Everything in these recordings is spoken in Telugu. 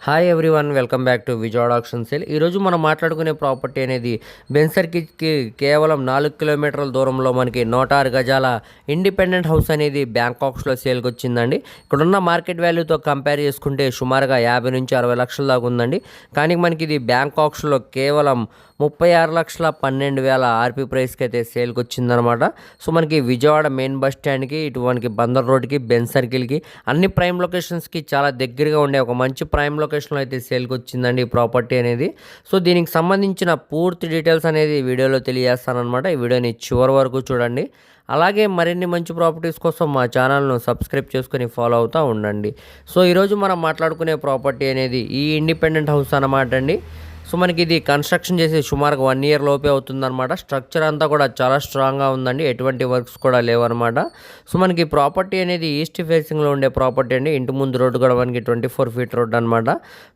Hi everyone welcome back to Vijayawada auction sale ఈరోజు మనం మాట్లాడుకునే ప్రాపర్టీ అనేది బెన్సర్కి కేవలం నాలుగు కిలోమీటర్ల దూరంలో మనకి నూట ఆరు గజాల ఇండిపెండెంట్ హౌస్ అనేది బ్యాంకాక్స్లో సేల్కి వచ్చిందండి. ఇక్కడున్న మార్కెట్ వాల్యూతో కంపేర్ చేసుకుంటే సుమారుగా యాభై నుంచి అరవై లక్షల దాకా ఉందండి. కానీ మనకి ఇది బ్యాంకాక్స్లో కేవలం ముప్పై ఆరు లక్షల పన్నెండు వేల ఆర్పి ప్రైస్కి అయితే సేల్కి వచ్చిందనమాట సో మనకి విజయవాడ మెయిన్ బస్ స్టాండ్కి ఇటు మనకి బందర్ రోడ్కి బెన్ సర్కిల్కి అన్ని ప్రైమ్ లొకేషన్స్కి చాలా దగ్గరగా ఉండే ఒక మంచి ప్రైమ్ లొకేషన్లో అయితే సేల్కి వచ్చిందండి ఈ ప్రాపర్టీ అనేది. సో దీనికి సంబంధించిన పూర్తి డీటెయిల్స్ అనేది వీడియోలో తెలియజేస్తానమాట ఈ వీడియోని చివరి వరకు చూడండి. అలాగే మరిన్ని మంచి ప్రాపర్టీస్ కోసం మా ఛానల్ను సబ్స్క్రైబ్ చేసుకొని ఫాలో అవుతూ ఉండండి. సో ఈరోజు మనం మాట్లాడుకునే ప్రాపర్టీ అనేది ఈ ఇండిపెండెంట్ హౌస్ అన్నమాట అండి. సో మనకి ఇది కన్స్ట్రక్షన్ చేసి సుమారుగా వన్ ఇయర్ లోపే అవుతుందన్నమాట. స్ట్రక్చర్ అంతా కూడా చాలా స్ట్రాంగ్గా ఉందండి. ఎటువంటి వర్క్స్ కూడా లేవన్నమాట. సో మనకి ప్రాపర్టీ అనేది ఈస్ట్ ఫేసింగ్లో ఉండే ప్రాపర్టీ అండి. ఇంటి ముందు రోడ్డు కూడా మనకి ట్వంటీ ఫోర్ ఫీట్ రోడ్ అనమాట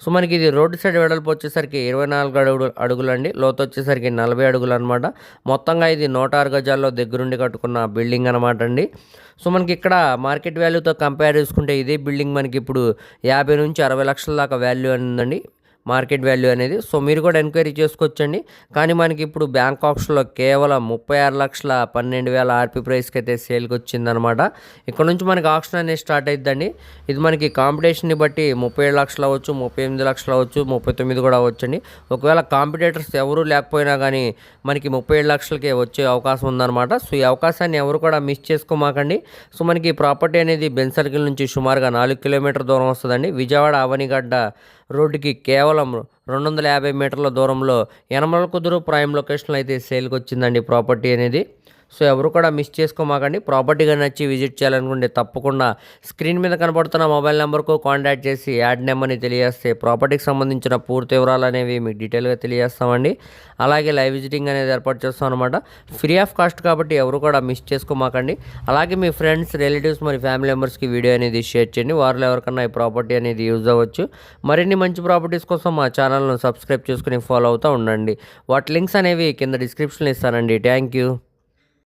సో మనకి ఇది రోడ్డు సైడ్ వెడల్పు వచ్చేసరికి ఇరవై నాలుగు అడుగులు అడుగులండి. లోతు వచ్చేసరికి నలభై అడుగులు అనమాట మొత్తంగా ఇది నూట ఆరు గజాల్లో దగ్గరుండి కట్టుకున్న బిల్డింగ్ అనమాట అండి. సో మనకి ఇక్కడ మార్కెట్ వాల్యూతో కంపేర్ చేసుకుంటే ఇదే బిల్డింగ్ మనకి ఇప్పుడు యాభై నుంచి అరవై లక్షల దాకా వాల్యూ అనిందండి. మార్కెట్ వాల్యూ అనేది. సో మీరు కూడా ఎంక్వైరీ చేసుకోవచ్చండి. కానీ మనకి ఇప్పుడు బ్యాంక్ ఆప్షన్లో కేవలం ముప్పై ఆరు లక్షల పన్నెండు వేల ఆర్పీ ప్రైస్కి అయితే సేల్కి వచ్చిందనమాట ఇక్కడ నుంచి మనకి ఆప్షన్ అనేది స్టార్ట్ అవుతుందండి ఇది మనకి కాంపిటీషన్ని బట్టి ముప్పై ఏడు లక్షలు అవ్వచ్చు ముప్పై ఎనిమిది లక్షలు అవ్వచ్చు ముప్పై తొమ్మిది కూడా అవ్వచ్చండి. ఒకవేళ కాంపిటేటర్స్ ఎవరూ లేకపోయినా కానీ మనకి ముప్పై ఏడు లక్షలకే వచ్చే అవకాశం ఉందన్నమాట సో ఈ అవకాశాన్ని ఎవరు కూడా మిస్ చేసుకోమాకండి. సో మనకి ప్రాపర్టీ అనేది బెన్ సర్కిల్ నుంచి సుమారుగా నాలుగు కిలోమీటర్ దూరం వస్తుందండి. విజయవాడ అవనిగడ్డ రోడ్డుకి కేవలం రెండు వందల యాభై మీటర్ల దూరంలో యనమల కుదురు ప్రైమ్ లొకేషన్లో అయితే సేల్కి వచ్చిందండి ప్రాపర్టీ అనేది. సో ఎవరు కూడా మిస్ చేసుకోమాకండి. ప్రాపర్టీ కానీ నచ్చి విజిట్ చేయాలనుకుంటే తప్పకుండా స్క్రీన్ మీద కనబడుతున్న మొబైల్ నెంబర్కు కాంటాక్ట్ చేసి యాడ్ నెంబర్ని తెలియజేస్తే ప్రాపర్టీకి సంబంధించిన పూర్తి వివరాలు అనేవి మీకు డీటెయిల్గా తెలియజేస్తామండి. అలాగే లైవ్ విజిటింగ్ అనేది ఏర్పాటు చేస్తాం అనమాట ఫ్రీ ఆఫ్ కాస్ట్ కాబట్టి ఎవరు కూడా మిస్ చేసుకోమాకండి. అలాగే మీ ఫ్రెండ్స్ రిలేటివ్స్ మరి ఫ్యామిలీ మెంబర్స్కి వీడియో అనేది షేర్ చేయండి. వారిలో ఎవరికన్నా ఈ ప్రాపర్టీ అనేది యూజ్ అవ్వచ్చు. మరిన్ని మంచి ప్రాపర్టీస్ కోసం మా ఛానల్ను సబ్స్క్రైబ్ చేసుకుని ఫాలో అవుతూ ఉండండి. వాటి లింక్స్ అనేవి కింద డిస్క్రిప్షన్లో ఇస్తానండి. Thank you